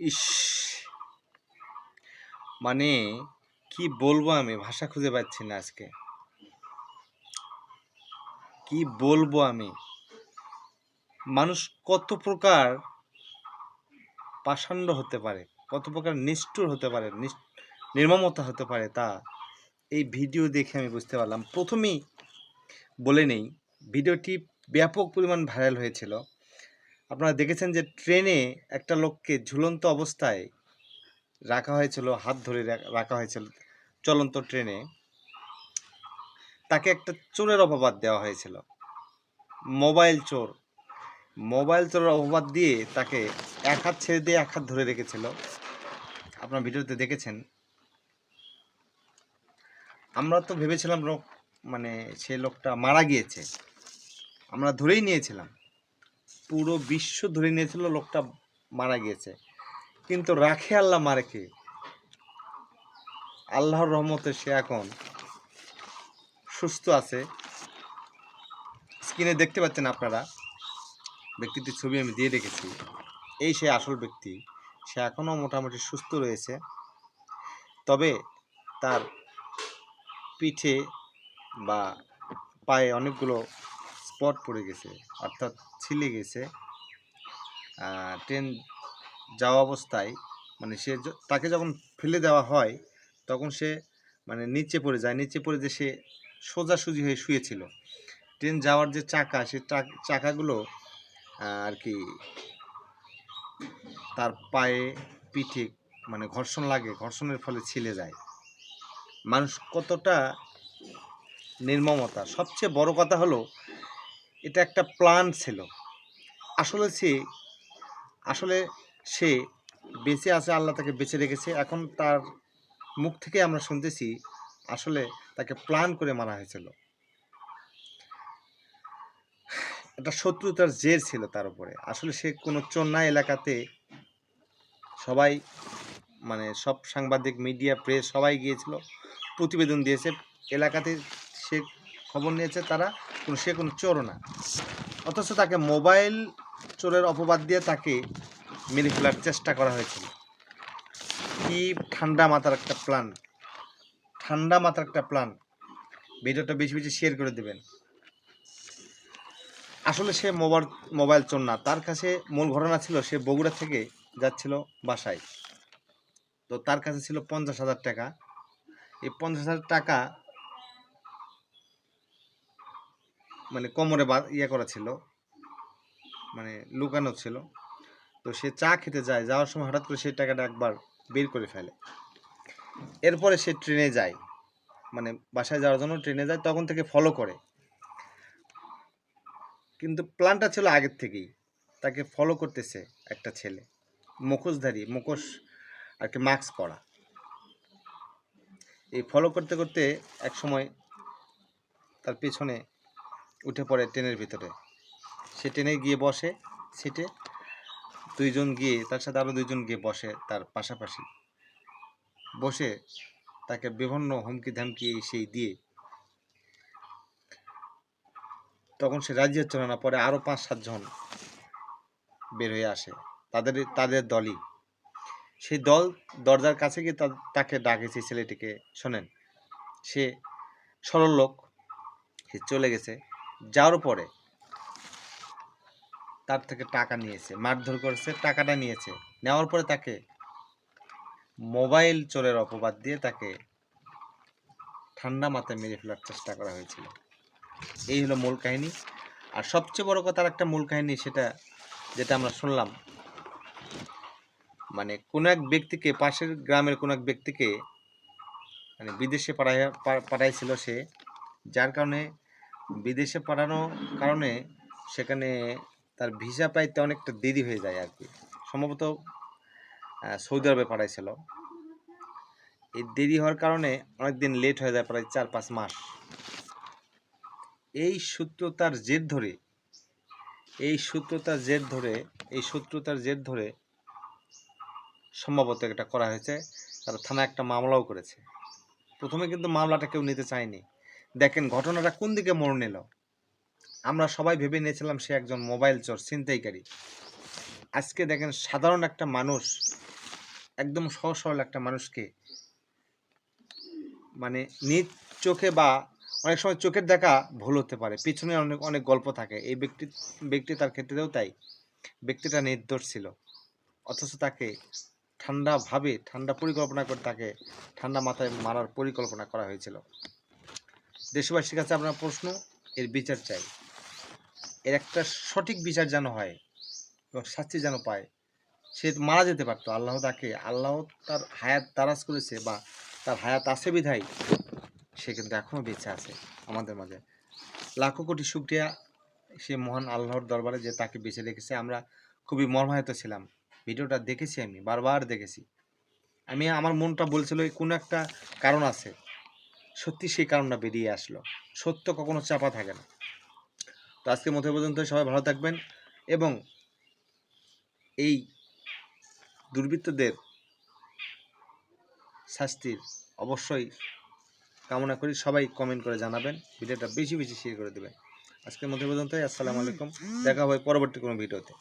ইস মানে কি বলব আমি? ভাষা খুঁজে পাচ্ছি না আজকে। কি বলব আমি? মানুষ কত প্রকার পাষাণ্ড হতে পারে, কত প্রকার নিষ্ঠুর হতে পারে নির্মমতা হতে পারে তা এই ভিডিও দেখে আমি বুঝতে পারলাম। প্রথমেই বলে নেই, ভিডিওটি ব্যাপক পরিমাণ ভাইরাল হয়েছিল। আপনারা দেখেছেন যে ট্রেনে একটা লোককে ঝুলন্ত অবস্থায় রাখা হয়েছিল, হাত ধরে রাখা হয়েছিল চলন্ত ট্রেনে। তাকে একটা চোরের অপবাদ দেওয়া হয়েছিল। মোবাইল চোর। মোবাইল চোরের অপবাদ দিয়ে তাকে এক হাত ছেড়ে দিয়ে এক হাত ধরে রেখেছিল। আপনার ভিডিওতে দেখেছেন। আমরা তো ভেবেছিলাম লোক মানে সে লোকটা মারা গিয়েছে। আমরা ধরেই নিয়েছিলাম। পুরো বিশ্ব ধরে নিয়েছিল, লোকটা মারা গিয়েছে। কিন্তু রাখে আল্লাহ মারে কে? আল্লাহর রহমতে সে এখন সুস্থ আছে। স্ক্রিনে দেখতে পাচ্ছেন আপনারা, ব্যক্তিটির ছবি আমি দিয়ে রেখেছি। এই সে আসল ব্যক্তি। সে এখনও মোটামুটি সুস্থ রয়েছে। তবে তার পিঠে বা পায়ে অনেকগুলো স্পট পড়ে গেছে, অর্থাৎ ছিলে গেছে। ট্রেন যাওয়া অবস্থায় মানে সে তাকে যখন ফেলে দেওয়া হয়, তখন সে মানে নিচে পড়ে যায়। নিচে পড়ে যে সে সোজাসুজি হয়ে শুয়েছিল। ট্রেন যাওয়ার যে চাকা, সে চাকাগুলো আর কি, তার পায়ে পিঠে মানে ঘর্ষণ লাগে, ঘর্ষণের ফলে ছিলে যায়। মানুষ কতটা নির্মমতা। সবচেয়ে বড় কথা হলো এটা একটা প্ল্যান ছিল। আসলে সে আসলে সে বেঁচে আছে, আল্লাহ তাকে বেঁচে রেখেছে। এখন তার মুখ থেকে আমরা শুনতেছি, আসলে তাকে প্ল্যান করে মারা হয়েছিল। একটা শত্রুতার জের ছিল তার উপরে। আসলে সে কোনো চন্না এলাকাতে সবাই মানে সব সাংবাদিক, মিডিয়া, প্রেস সবাই গিয়েছিল, প্রতিবেদন দিয়েছে। এলাকাতে সে খবর নিয়েছে তারা, কোনো, সে কোনো চোরও না। অথচ তাকে মোবাইল চোরের অপবাদ দিয়ে তাকে মেরে ফেলার চেষ্টা করা হয়েছিল। কি ঠান্ডা মাথার একটা প্ল্যান। ঠান্ডা মাথার একটা প্ল্যান। ভিডিওটা বেশি বেশি শেয়ার করে দেবেন। আসলে সে মোবাইল মোবাইল চোর না। তার কাছে মূল ঘটনা ছিল, সে বগুড়া থেকে যাচ্ছিল বাসায়। তো তার কাছে ছিল পঞ্চাশ হাজার টাকা। এই পঞ্চাশ হাজার টাকা মানে কোমরে ইয়ে করা ছিল মানে লুকানো ছিল। তো সে চা খেতে যায়, যাওয়ার সময় হঠাৎ করে সেই টাকাটা একবার বের করে ফেলে। এরপরে সে ট্রেনে যায় মানে বাসায় যাওয়ার জন্য ট্রেনে যায়, তখন থেকে ফলো করে। কিন্তু প্ল্যানটা ছিল আগের থেকেই। তাকে ফলো করতেছে একটা ছেলে, মুখোশধারী, মুখোশ আর কি মাস্ক পরা। এই ফলো করতে করতে এক সময় তার পেছনে উঠে পড়ে ট্রেনের ভিতরে। সে ট্রেনে গিয়ে বসে, সিটে। দুইজন গিয়ে, তার সাথে আরও দুইজন গিয়ে বসে তার পাশাপাশি। বসে তাকে বিভিন্ন হুমকি ধামকি সেই দিয়ে। তখন সে রাজি হচ্ছিল না পরে আরও পাঁচ সাতজন বের হয়ে আসে। তাদের তাদের দলই। সেই দল দরজার কাছে গিয়ে তাকে ডাকেছে ছেলেটিকে, শোনেন, সে সরল লোক। সে চলে গেছে। যাওয়ার পরে তার থেকে টাকা নিয়েছে, মারধর করেছে, টাকাটা নিয়েছে। নেওয়ার পরে তাকে মোবাইল চোরের অপবাদ দিয়ে তাকে ঠান্ডা মাথায় মেরে ফেলার চেষ্টা করা হয়েছিল। এই হলো মূল কাহিনী। আর সবচেয়ে বড় কথা একটা মূল কাহিনী সেটা যেটা আমরা শুনলাম মানে কোনো এক ব্যক্তিকে, পাশের গ্রামের কোনো এক ব্যক্তিকে মানে বিদেশে পাঠাই পাঠাইছিল সে, যার কারণে বিদেশে পাঠানোর কারণে সেখানে তার ভিসা পাইতে অনেকটা দেরি হয়ে যায় আর কি। সম্ভবত সৌদি আরবে পাঠাইছিল। এই দেরি হওয়ার কারণে অনেক দিন লেট হয়ে যায়, প্রায় চার পাঁচ মাস। এই সূত্রতার জেদ ধরে, এই সূত্রতার জেদ ধরে, এই শত্রুতার জেদ ধরে সম্ভবত এটা করা হয়েছে। তারা থানায় একটা মামলাও করেছে। প্রথমে কিন্তু মামলাটা কেউ নিতে চায়নি। দেখেন, ঘটনাটা কোন দিকে মোড় নিল? আমরা সবাই ভেবে নিয়েছিলাম সে একজন মোবাইল চোর, ছিনতাইকারী। আজকে দেখেন, সাধারণ একটা মানুষ, একদম সহজ সরল একটা মানুষকে মানে নিজ চোখে বা অনেক সময় চোখের দেখা ভুল হতে পারে। পিছনে অনেক অনেক গল্প থাকে। এই ব্যক্তি ব্যক্তি তার ক্ষেত্রেও তাই। ব্যক্তিটা নির্দোষ ছিল। অথচ তাকে ঠান্ডাভাবে ঠান্ডা পরিকল্পনা করে তাকে ঠান্ডা মাথায় মারার পরিকল্পনা করা হয়েছিল। দেশবাসীর কাছে আপনার প্রশ্ন, এর বিচার চাই। এর একটা সঠিক বিচার যেন হয় এবং শাস্তি যেন পায়, সে মারা যেতে পারতো। আল্লাহ তাকে, আল্লাহ তার হায়াত তারাজ করেছে বা তার হায়াত আছে বিধায়, সে কিন্তু এখনও বেঁচে আছে আমাদের মাঝে। লাখো কোটি শুক্রিয়া সে মহান আল্লাহর দরবারে যে তাকে বেঁচে রেখেছে। আমরা খুবই মর্মাহত ছিলাম। ভিডিওটা দেখেছি আমি, বারবার দেখেছি। আমি আমার মনটা বলছিল কোনো একটা কারণ আছে। সত্যি সেই কারণটা বেরিয়ে আসলো। সত্য কখনো চাপা থাকে না। তো আজকের এ পর্যন্ত সবাই ভালো থাকবেন এবং এই দুর্বৃত্তদের শাস্তির অবশ্যই কামনা করি। সবাই কমেন্ট করে জানাবেন ভিডিওটা বেশি বেশি শেয়ার করে দেবেন। আজকের মধ্যে পর্যন্তই আসসালামু আলাইকুম। দেখা হবে পরবর্তী কোনো ভিডিওতে।